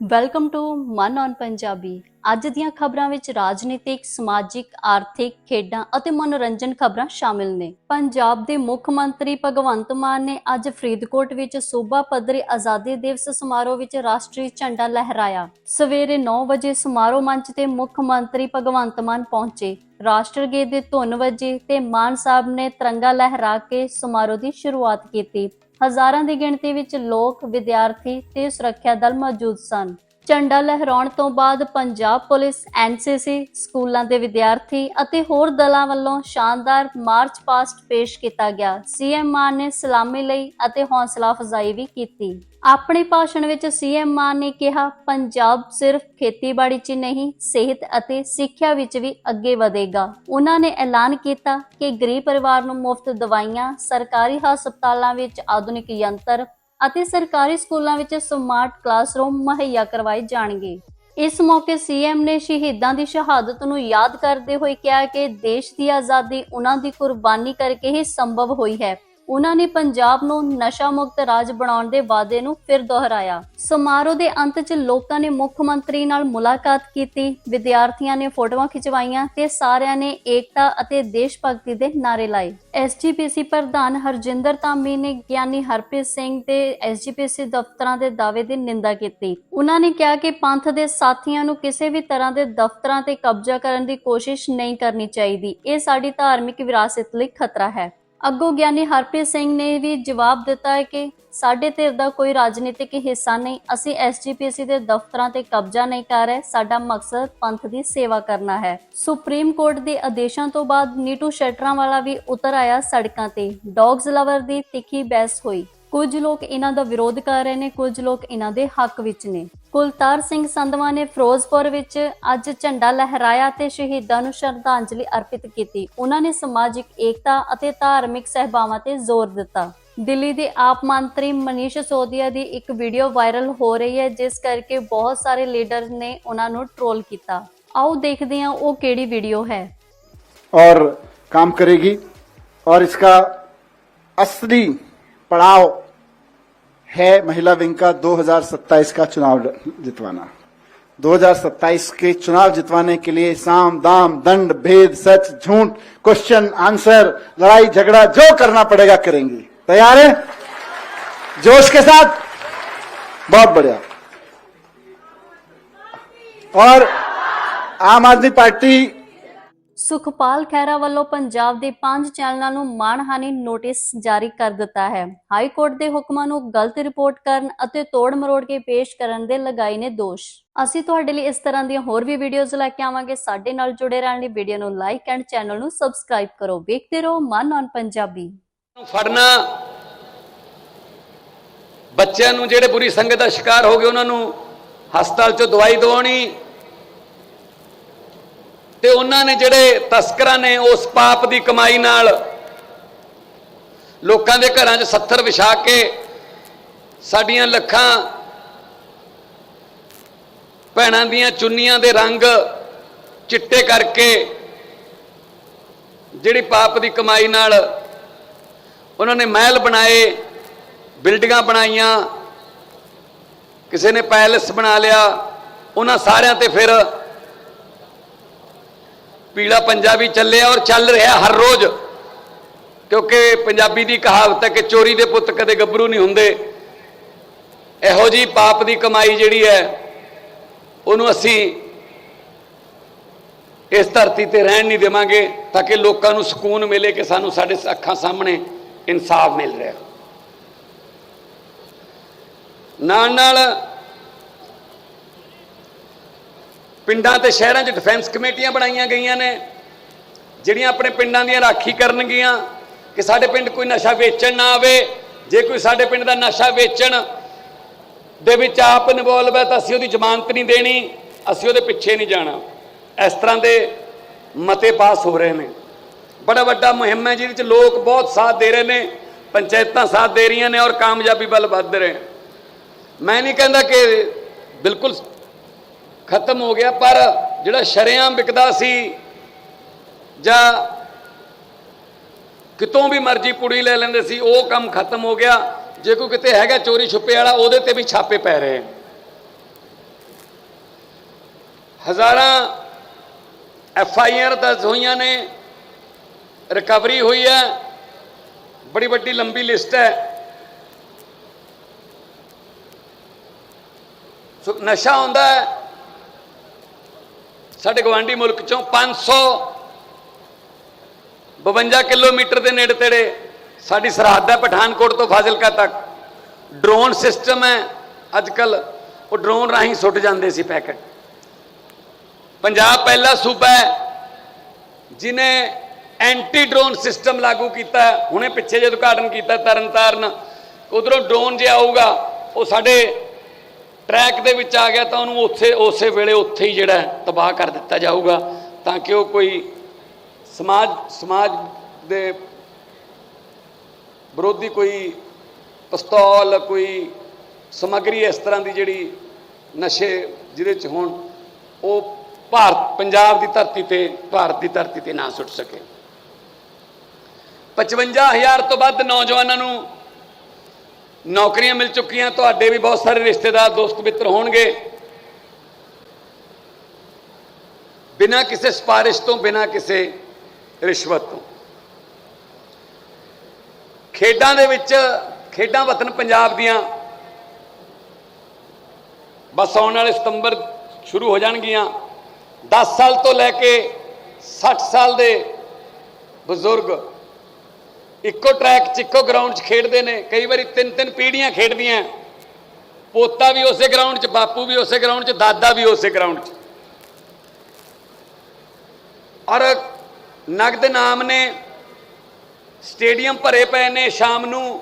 Welcome to Mann on Punjabi ਅੱਜ ਦੀਆਂ ਖਬਰਾਂ ਵਿੱਚ ਰਾਜਨੀਤਿਕ, ਸਮਾਜਿਕ, ਆਰਥਿਕ, ਖੇਡਾਂ ਅਤੇ ਮਨੋਰੰਜਨ ਖਬਰਾਂ ਸ਼ਾਮਿਲ ਨੇ। ਪੰਜਾਬ ਦੇ ਮੁੱਖ ਮੰਤਰੀ ਭਗਵੰਤ ਮਾਨ ਨੇ ਅੱਜ ਫਰੀਦਕੋਟ ਵਿੱਚ ਸੂਬਾ ਪੱਧਰੀ ਆਜ਼ਾਦੀ ਦਿਵਸ ਸਮਾਰੋਹ ਵਿੱਚ ਰਾਸ਼ਟਰੀ ਝੰਡਾ ਲਹਿਰਾਇਆ। ਸਵੇਰੇ 9 ਵਜੇ ਸਮਾਰੋਹ ਮੰਚ ਤੇ ਮੁੱਖ ਮੰਤਰੀ ਭਗਵੰਤ ਮਾਨ ਪਹੁੰਚੇ। ਰਾਸ਼ਟਰ ਰਾਸ਼ਟਰਗੀਤ ਦੀ ਧੁਨ ਵੱਜੀ ਤੇ ਮਾਨ ਸਾਹਿਬ ਨੇ ਤਿਰੰਗਾ ਲਹਿਰਾ ਕੇ ਸਮਾਰੋਹ ਦੀ ਸ਼ੁਰੂਆਤ ਕੀਤੀ। ਹਜ਼ਾਰਾਂ ਦੀ ਗਿਣਤੀ ਵਿੱਚ ਲੋਕ ਵਿਦਿਆਰਥੀ ਤੇ ਸੁਰੱਖਿਆ ਦਲ ਮੌਜੂਦ ਸਨ। ਝੰਡਾ ਲਹਿਰਾਉਣ ਤੋਂ ਬਾਅਦ ਪੰਜਾਬ ਪੁਲਿਸ ਐਨਸੀਸੀ ਸਕੂਲਾਂ ਦੇ ਵਿਦਿਆਰਥੀ ਅਤੇ ਹੋਰ ਦਲਾਂ ਵੱਲੋਂ ਸ਼ਾਨਦਾਰ ਮਾਰਚ ਪਾਸਟ ਪੇਸ਼ ਕੀਤਾ ਗਿਆ। ਸੀਐਮ ਮਾਨ ਨੇ ਸਲਾਮੀ ਲਈ ਅਤੇ ਹੌਸਲਾ ਅਫਜ਼ਾਈ ਵੀ ਕੀਤੀ। ਆਪਣੇ ਭਾਸ਼ਣ ਵਿੱਚ ਸੀਐਮ ਮਾਨ ਨੇ ਕਿਹਾ, ਪੰਜਾਬ ਸਿਰਫ ਖੇਤੀਬਾੜੀ 'ਚ ਨਹੀਂ, ਸਿਹਤ ਅਤੇ ਸਿੱਖਿਆ ਵਿੱਚ ਵੀ ਅੱਗੇ ਵਧੇਗਾ। ਉਹਨਾਂ ਨੇ ਐਲਾਨ ਕੀਤਾ ਕਿ ਗਰੀਬ ਪਰਿਵਾਰ ਨੂੰ ਮੁਫਤ ਦਵਾਈਆਂ, ਸਰਕਾਰੀ ਹਸਪਤਾਲਾਂ ਵਿੱਚ ਆਧੁਨਿਕ ਯੰਤਰ ਅਤੇ ਸਰਕਾਰੀ ਸਕੂਲਾਂ ਵਿੱਚ ਸਮਾਰਟ ਕਲਾਸਰੂਮ ਮੁਹੱਈਆ ਕਰਵਾਏ ਜਾਣਗੇ। ਇਸ ਮੌਕੇ ਸੀਐਮ ਨੇ ਸ਼ਹੀਦਾਂ ਦੀ ਸ਼ਹਾਦਤ ਨੂੰ ਯਾਦ ਕਰਦੇ ਹੋਏ ਕਿਹਾ ਕਿ ਦੇਸ਼ ਦੀ ਆਜ਼ਾਦੀ ਉਹਨਾਂ ਦੀ ਕੁਰਬਾਨੀ ਕਰਕੇ ਹੀ ਸੰਭਵ ਹੋਈ ਹੈ। ਉਹਨਾਂ ਨੇ ਪੰਜਾਬ ਨੂੰ ਨਸ਼ਾ ਮੁਕਤ ਰਾਜ ਬਣਾਉਣ ਦੇ ਵਾਅਦੇ ਨੂੰ ਫਿਰ ਦੁਹਰਾਇਆ। ਸਮਾਰੋਹ ਦੇ ਅੰਤ 'ਚ ਲੋਕਾਂ ਨੇ ਮੁੱਖ ਮੰਤਰੀ ਨਾਲ ਮੁਲਾਕਾਤ ਕੀਤੀ। ਵਿਦਿਆਰਥੀਆਂ ਨੇ ਫੋਟੋਆਂ ਖਿਚਵਾਈਆਂ ਤੇ ਸਾਰਿਆਂ ਨੇ ਏਕਤਾ ਅਤੇ ਦੇਸ਼ ਭਗਤੀ ਦੇ ਨਾਰੇ ਲਾਏ। ਐਸਜੀਪੀਸੀ ਪ੍ਰਧਾਨ ਹਰਜਿੰਦਰ ਧਾਮੀ ਨੇ ਗਿਆਨੀ ਹਰਪ੍ਰੀਤ ਸਿੰਘ ਤੇ ਐਸਜੀਪੀਸੀ ਦਫ਼ਤਰਾਂ ਦੇ ਦਾਅਵੇ ਦੀ ਨਿੰਦਾ ਕੀਤੀ। ਉਹਨਾਂ ਨੇ ਕਿਹਾ ਕਿ ਪੰਥ ਦੇ ਸਾਥੀਆਂ ਨੂੰ ਕਿਸੇ ਵੀ ਤਰ੍ਹਾਂ ਦੇ ਦਫ਼ਤਰਾਂ ਤੇ ਕਬਜ਼ਾ ਕਰਨ ਦੀ ਕੋਸ਼ਿਸ਼ ਨਹੀਂ ਕਰਨੀ ਚਾਹੀਦੀ। ਇਹ ਸਾਡੀ ਧਾਰਮਿਕ ਵਿਰਾਸਤ ਲਈ ਖਤਰਾ ਹੈ। ਅੱਗੋਂ ਗਿਆਨੀ ਹਰਪ੍ਰੀਤ ਸਿੰਘ ਨੇ ਵੀ ਜਵਾਬ ਦਿੱਤਾ ਹੈ ਕਿ ਸਾਡੇ ਧਿਰ ਦਾ ਕੋਈ ਰਾਜਨੀਤਿਕ ਹਿੱਸਾ ਨਹੀਂ, ਅਸੀਂ ਐਸਜੀਪੀਸੀ ਦੇ ਦਫ਼ਤਰਾਂ ਤੇ ਕਬਜ਼ਾ ਨਹੀਂ ਕਰ ਰਹੇ, ਸਾਡਾ ਮਕਸਦ ਪੰਥ ਦੀ ਸੇਵਾ ਕਰਨਾ ਹੈ। ਸੁਪਰੀਮ ਕੋਰਟ ਦੇ ਆਦੇਸ਼ਾਂ ਤੋਂ ਬਾਅਦ ਨੀਟੂ ਸ਼ਟਰਾਂ ਵਾਲਾ ਵੀ ਉਤਰ ਆਇਆ ਸੜਕਾਂ ਤੇ। ਡੌਗਸ ਲਵਰ ਦੀ ਤਿੱਖੀ ਬਹਿਸ ਹੋਈ। ਕੁਝ ਲੋਕ ਇਹਨਾਂ ਦਾ ਵਿਰੋਧ ਕਰ ਰਹੇ ਨੇ ਕੁਝ ਲੋਕ ਇਹਨਾਂ ਦੇ ਹੱਕ ਵਿੱਚ ਨੇ ਕੁਲਤਾਰ ਸਿੰਘ ਸੰਧਵਾ ਨੇ ਫਿਰੋਜ਼ਪੁਰ ਵਿੱਚ ਅੱਜ ਝੰਡਾ ਲਹਿਰਾਇਆ ਤੇ ਸ਼ਹੀਦਾਂ ਨੂੰ ਸ਼ਰਧਾਂਜਲੀ ਅਰਪਿਤ ਕੀਤੀ ਉਹਨਾਂ ਨੇ ਸਮਾਜਿਕ ਏਕਤਾ ਅਤੇ ਧਾਰਮਿਕ ਸਹਿਬਾਵਾਂ ਤੇ ਜ਼ੋਰ ਦਿੱਤਾ ਦਿੱਲੀ ਦੇ ਆਪ ਮੰਤਰੀ ਮਨੀਸ਼ ਸੋਦੀਆ ਦੀ ਇੱਕ ਵੀਡੀਓ ਵਾਇਰਲ ਹੋ ਰਹੀ ਹੈ ਜਿਸ ਕਰਕੇ ਬਹੁਤ ਸਾਰੇ ਲੀਡਰ ਨੇ ਉਹਨਾਂ ਨੂੰ ਟ੍ਰੋਲ ਕੀਤਾ ਆਓ ਦੇਖਦੇ ਹਾਂ ਉਹ ਕਿਹੜੀ ਵੀਡੀਓ ਹੈ और काम करेगी और इसका असली पड़ाव है महिला विंग का 2027 का चुनाव जितवाना। 2027 के चुनाव जितवाने के लिए साम, दाम, दंड, भेद, सच, झूठ क्वेश्चन आंसर लड़ाई, झगड़ा, जो करना पड़ेगा करेंगी। तैयार है? जोश के साथ? बहुत बढ़िया। और आम आदमी पार्टी ਸੁਖਪਾਲ ਖਹਿਰਾ ਵੱਲੋਂ ਪੰਜਾਬ ਦੇ ਪੰਜ ਚੈਨਲਾਂ ਨੂੰ ਮਾਣਹਾਨੀ ਨੋਟਿਸ ਜਾਰੀ ਕਰ ਦਿੱਤਾ ਹੈ। ਹਾਈ ਕੋਰਟ ਦੇ ਹੁਕਮਾਂ ਨੂੰ ਗਲਤ ਰਿਪੋਰਟ ਕਰਨ ਅਤੇ ਤੋੜ ਮਰੋੜ ਕੇ ਪੇਸ਼ ਕਰਨ ਦੇ ਲਗਾਏ ਨੇ ਦੋਸ਼। ਅਸੀਂ ਤੁਹਾਡੇ ਲਈ ਇਸ ਤਰ੍ਹਾਂ ਦੀਆਂ ਹੋਰ ਵੀ ਵੀਡੀਓਜ਼ ਲੈ ਕੇ ਆਵਾਂਗੇ। ਸਾਡੇ ਨਾਲ ਜੁੜੇ ਰਹਿਣ ਲਈ ਵੀਡੀਓ ਨੂੰ ਲਾਈਕ ਐਂਡ ਚੈਨਲ ਨੂੰ ਸਬਸਕ੍ਰਾਈਬ ਕਰੋ। ਵੇਖਦੇ ਰਹੋ ਮਨ ਔਨ ਪੰਜਾਬੀ। ਫੜਨਾ, ਬੱਚਿਆਂ ਨੂੰ ਜਿਹੜੇ ਬੁਰੀ ਸੰਗਤ ਦਾ ਸ਼ਿਕਾਰ ਹੋ ਗਏ, ਉਹਨਾਂ ਨੂੰ ਹਸਪਤਾਲ 'ਚੋਂ ਦਵਾਈ ਦਵਾਉਣੀ ਤੇ ਉਹਨਾਂ ਨੇ ਜਿਹੜੇ ਤਸਕਰਾਂ ਨੇ ਉਸ ਪਾਪ ਦੀ ਕਮਾਈ ਨਾਲ ਲੋਕਾਂ ਦੇ ਘਰਾਂ 'ਚ 70 ਵਿਛਾ ਕੇ ਸਾਡੀਆਂ ਲੱਖਾਂ ਭੈਣਾਂ ਦੀਆਂ ਚੁੰਨੀਆਂ ਦੇ ਰੰਗ ਚਿੱਟੇ ਕਰਕੇ ਜਿਹੜੀ ਪਾਪ ਦੀ ਕਮਾਈ ਨਾਲ ਉਹਨਾਂ ਨੇ ਮਹਿਲ ਬਣਾਏ, ਬਿਲਡਿੰਗਾਂ ਬਣਾਈਆਂ, ਕਿਸੇ ਨੇ ਪੈਲਸ ਬਣਾ ਲਿਆ, ਉਹਨਾਂ ਸਾਰਿਆਂ ਤੇ ਫਿਰ ਪੀਲਾ ਪੰਜਾਬੀ ਚੱਲਿਆ ਔਰ ਚੱਲ ਰਿਹਾ ਹਰ ਰੋਜ਼। ਕਿਉਂਕਿ ਪੰਜਾਬੀ ਦੀ ਕਹਾਵਤ ਹੈ ਕਿ ਚੋਰੀ ਦੇ ਪੁੱਤ ਕਦੇ ਗੱਭਰੂ ਨਹੀਂ ਹੁੰਦੇ। ਇਹੋ ਜੀ ਪਾਪ ਦੀ ਕਮਾਈ ਜਿਹੜੀ ਹੈ, ਉਹਨੂੰ ਅਸੀਂ ਇਸ ਧਰਤੀ ਤੇ ਰਹਿਣ ਨਹੀਂ ਦੇਵਾਂਗੇ ਤਾਂ ਕਿ ਲੋਕਾਂ ਨੂੰ ਸਕੂਨ ਮਿਲੇ ਕਿ ਸਾਨੂੰ ਸਾਡੇ ਅੱਖਾਂ ਸਾਹਮਣੇ ਇਨਸਾਫ ਮਿਲ ਰਿਹਾ। ਨਾਲ ਨਾਲ ਪਿੰਡਾਂ ਤੇ ਸ਼ਹਿਰਾਂ 'ਚ ਡਿਫੈਂਸ ਕਮੇਟੀਆਂ ਬਣਾਈਆਂ ਗਈਆਂ ਨੇ, ਜਿਹੜੀਆਂ ਆਪਣੇ ਪਿੰਡਾਂ ਦੀਆਂ ਰਾਖੀ ਕਰਨਗੀਆਂ, ਕਿ ਸਾਡੇ ਪਿੰਡ ਕੋਈ ਨਸ਼ਾ ਵੇਚਣ ਨਾ ਆਵੇ। ਜੇ ਕੋਈ ਸਾਡੇ ਪਿੰਡ ਦਾ ਨਸ਼ਾ ਵੇਚਣ ਦੇ ਵਿੱਚ ਆਪ ਇਨਵੋਲਵ ਹੈ, ਤਾਂ ਅਸੀਂ ਉਹਦੀ ਜ਼ਮਾਨਤ ਨਹੀਂ ਦੇਣੀ, ਅਸੀਂ ਉਹਦੇ ਪਿੱਛੇ ਨਹੀਂ ਜਾਣਾ। ਇਸ ਤਰ੍ਹਾਂ ਦੇ ਮਤੇ ਪਾਸ ਹੋ ਰਹੇ ਨੇ। ਬੜਾ ਵੱਡਾ ਮੁਹਿੰਮ ਹੈ, ਜਿਹਦੇ ਵਿੱਚ ਲੋਕ ਬਹੁਤ ਸਾਥ ਦੇ ਰਹੇ ਨੇ, ਪੰਚਾਇਤਾਂ ਸਾਥ ਦੇ ਰਹੀਆਂ ਨੇ ਔਰ ਕਾਮਯਾਬੀ ਵੱਲ ਵੱਧ ਰਹੇ ਮੈਂ ਨਹੀਂ ਕਹਿੰਦਾ ਕਿ ਬਿਲਕੁਲ ਖਤਮ ਹੋ ਗਿਆ, ਪਰ ਜਿਹੜਾ ਸ਼ਰਿਆਂ ਵਿਕਦਾ ਸੀ ਜਾਂ ਕਿਤੋਂ ਵੀ ਮਰਜ਼ੀ ਪੁੜੀ ਲੈ ਲੈਂਦੇ ਸੀ, ਉਹ ਕੰਮ ਖਤਮ ਹੋ ਗਿਆ। ਜੇ ਕੋਈ ਕਿਤੇ ਹੈਗਾ ਚੋਰੀ ਛੁਪੇ ਵਾਲਾ, ਉਹਦੇ ਤੇ ਵੀ ਛਾਪੇ ਪੈ ਰਹੇ ਹਜ਼ਾਰਾਂ ਐਫ ਆਈ ਆਰ ਦਰਜ ਹੋਈਆਂ ਨੇ, ਰਿਕਵਰੀ ਹੋਈ ਹੈ, ਬੜੀ ਵੱਡੀ ਲੰਬੀ ਲਿਸਟ ਹੈ। ਸੋ ਨਸ਼ਾ ਹੁੰਦਾ ਹੈ ਸਾਡੇ ਗਵਾਂਢੀ ਮੁਲਕ ਚੋਂ 500 52 ਕਿਲੋਮੀਟਰ ਦੇ ਨੇੜੇ ਤੇੜੇ ਸਾਡੀ ਸਰਹੱਦ ਹੈ ਪਠਾਨਕੋਟ ਤੋਂ ਫਾਜ਼ਿਲਕਾ ਤੱਕ। ਡਰੋਨ ਸਿਸਟਮ ਹੈ। ਅੱਜ ਕੱਲ ਉਹ ਡਰੋਨ ਰਾਹੀਂ ਸੁੱਟ ਜਾਂਦੇ ਸੀ ਪੈਕਟ। ਪੰਜਾਬ ਪਹਿਲਾ ਸੂਬਾ ਹੈ ਜਿਨੇ ਐਂਟੀ ਡਰੋਨ ਸਿਸਟਮ ਲਾਗੂ ਕੀਤਾ ਹੁਣੇ ਪਿੱਛੇ ਜੇ ਉਦਘਾਟਨ ਕੀਤਾ ਤਰਨਤਾਰਨ। ਉਧਰੋਂ ਡਰੋਨ ਜੇ ਆਊਗਾ, ਉਹ ਸਾਡੇ ਟਰੈਕ ਦੇ ਵਿੱਚ ਆ ਗਿਆ ਤਾਂ ਉਹਨੂੰ ਉੱਥੇ, ਉਸੇ ਵੇਲੇ ਉੱਥੇ ਹੀ ਜਿਹੜਾ ਤਬਾਹ ਕਰ ਦਿੱਤਾ ਜਾਊਗਾ, ਤਾਂ ਕਿ ਉਹ ਕੋਈ ਸਮਾਜ ਸਮਾਜ ਦੇ ਵਿਰੋਧੀ ਕੋਈ ਪਿਸਤੌਲ, ਕੋਈ ਸਮੱਗਰੀ ਇਸ ਤਰ੍ਹਾਂ ਦੀ ਜਿਹੜੀ ਨਸ਼ੇ ਜਿਹਦੇ ਚ ਹੋਣ, ਉਹ ਭਾਰਤ, ਪੰਜਾਬ ਦੀ ਧਰਤੀ ਤੇ, ਭਾਰਤ ਦੀ ਧਰਤੀ ਤੇ ਨਾ ਸੁੱਟ ਸਕੇ। 55000 ਤੋਂ ਵੱਧ ਨੌਜਵਾਨਾਂ ਨੂੰ ਨੌਕਰੀਆਂ ਮਿਲ ਚੁੱਕੀਆਂ, ਤੁਹਾਡੇ ਵੀ ਬਹੁਤ ਸਾਰੇ ਰਿਸ਼ਤੇਦਾਰ ਦੋਸਤ ਮਿੱਤਰ ਹੋਣਗੇ। ਬਿਨਾਂ ਕਿਸੇ ਸਿਫਾਰਿਸ਼ ਤੋਂ, ਬਿਨਾਂ ਕਿਸੇ ਰਿਸ਼ਵਤ ਤੋਂ। ਖੇਡਾਂ ਦੇ ਵਿੱਚ, ਖੇਡਾਂ ਵਤਨ ਪੰਜਾਬ ਦੀਆਂ ਬਸ ਆਉਣ ਵਾਲੇ ਸਤੰਬਰ ਸ਼ੁਰੂ ਹੋ ਜਾਣਗੀਆਂ। 10 ਸਾਲ ਤੋਂ ਲੈ ਕੇ 60 ਸਾਲ ਦੇ ਬਜ਼ੁਰਗ ਇੱਕੋ ਟਰੈਕ 'ਚ, ਇੱਕੋ ਗਰਾਊਂਡ 'ਚ ਖੇਡਦੇ ਨੇ। ਕਈ ਵਾਰੀ ਤਿੰਨ ਤਿੰਨ ਪੀੜ੍ਹੀਆਂ ਖੇਡਦੀਆਂ। ਪੋਤਾ ਵੀ ਉਸੇ ਗਰਾਊਂਡ 'ਚ, ਬਾਪੂ ਵੀ ਉਸੇ ਗਰਾਊਂਡ 'ਚ, ਦਾਦਾ ਵੀ ਉਸੇ ਗਰਾਊਂਡ 'ਚ। ਔਰ ਨਗਦ ਨਾਮ ਨੇ, ਸਟੇਡੀਅਮ ਭਰੇ ਪਏ ਨੇ ਸ਼ਾਮ ਨੂੰ।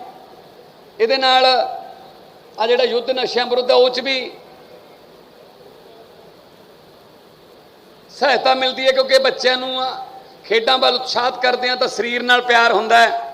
ਇਹਦੇ ਨਾਲ ਆ ਜਿਹੜਾ ਯੁੱਧ ਨਸ਼ਿਆਂ ਵਿਰੁੱਧ ਉਹ 'ਚ ਵੀ ਸਹਾਇਤਾ ਮਿਲਦੀ ਹੈ, ਕਿਉਂਕਿ ਬੱਚਿਆਂ ਨੂੰ ਖੇਡਾਂ ਵੱਲ ਉਤਸ਼ਾਹਤ ਕਰਦੇ ਆ ਤਾਂ ਸਰੀਰ ਨਾਲ ਪਿਆਰ ਹੁੰਦਾ ਹੈ।